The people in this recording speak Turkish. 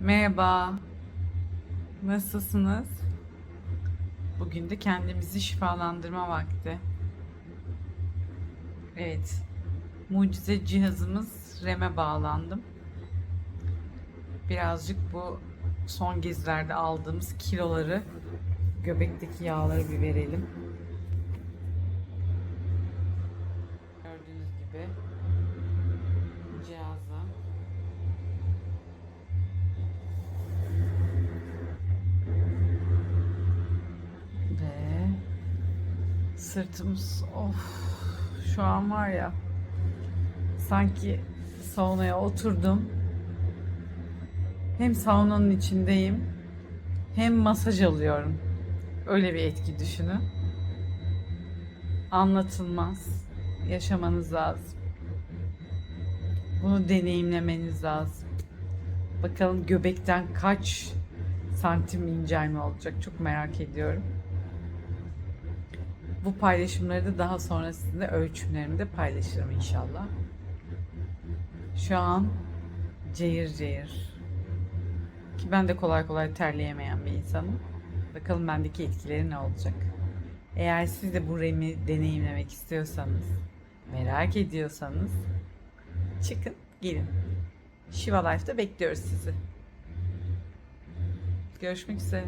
Merhaba. Nasılsınız? Bugün de kendimizi şifalandırma vakti. Evet. Mucize cihazımız REM'e bağlandım. Birazcık bu son gezilerde aldığımız kiloları göbekteki yağları bir verelim. Gördüğünüz gibi cihaza sırtımız of şu an var ya sanki saunaya oturdum. Hem saunanın içindeyim hem masaj alıyorum. Öyle bir etki düşünün. Anlatılmaz. Yaşamanız lazım. Bunu deneyimlemeniz lazım. Bakalım göbekten kaç santim incelme olacak çok merak ediyorum. Bu paylaşımları da daha sonra sizinle ölçümlerimde paylaşırım inşallah. Şu an cayır cayır. Ki ben de kolay kolay terleyemeyen bir insanım. Bakalım bendeki etkileri ne olacak. Eğer siz de bu REM'i deneyimlemek istiyorsanız, merak ediyorsanız çıkın gelin. Shiva Life'da bekliyoruz sizi. Görüşmek üzere.